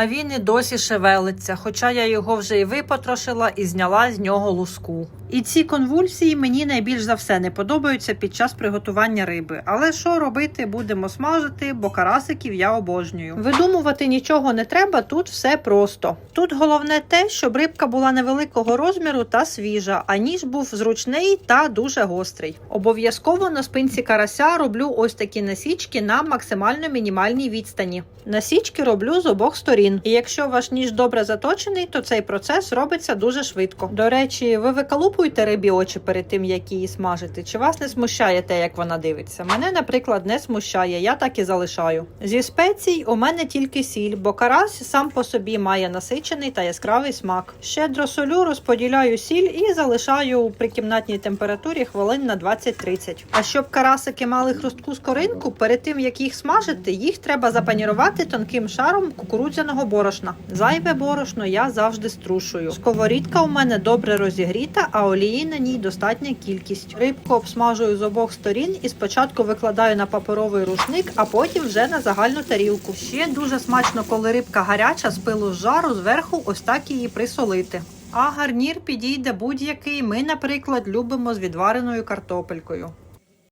А він і досі шевелиться, хоча я його вже і випотрошила і зняла з нього луску. І ці конвульсії мені найбільш за все не подобаються під час приготування риби. Але що робити, будемо смажити, бо карасиків я обожнюю. Видумувати нічого не треба, тут все просто. Тут головне те, щоб рибка була невеликого розміру та свіжа, а ніж був зручний та дуже гострий. Обов'язково на спинці карася роблю ось такі насічки на максимально мінімальній відстані. Насічки роблю з обох сторін. І якщо ваш ніж добре заточений, то цей процес робиться дуже швидко. До речі, ви викалупуєте рибі очі перед тим, як її смажити? Чи вас не смущає те, як вона дивиться? Мене, наприклад, не смущає, я так і залишаю. Зі спецій у мене тільки сіль, бо карась сам по собі має насичений та яскравий смак. Щедро солю, розподіляю сіль і залишаю при кімнатній температурі хвилин на 20-30. А щоб карасики мали хрустку скоринку, перед тим як їх смажити, їх треба запанірувати тонким шаром кукурудзяного борошна. Зайве борошно я завжди струшую. Сковорідка у мене добре розігріта, а олії на ній достатня кількість. Рибку обсмажую з обох сторін і спочатку викладаю на паперовий рушник, а потім вже на загальну тарілку. Ще дуже смачно, коли рибка гаряча з пилу з жару зверху ось так її присолити. А гарнір підійде будь-який. Ми, наприклад, любимо з відвареною картопелькою.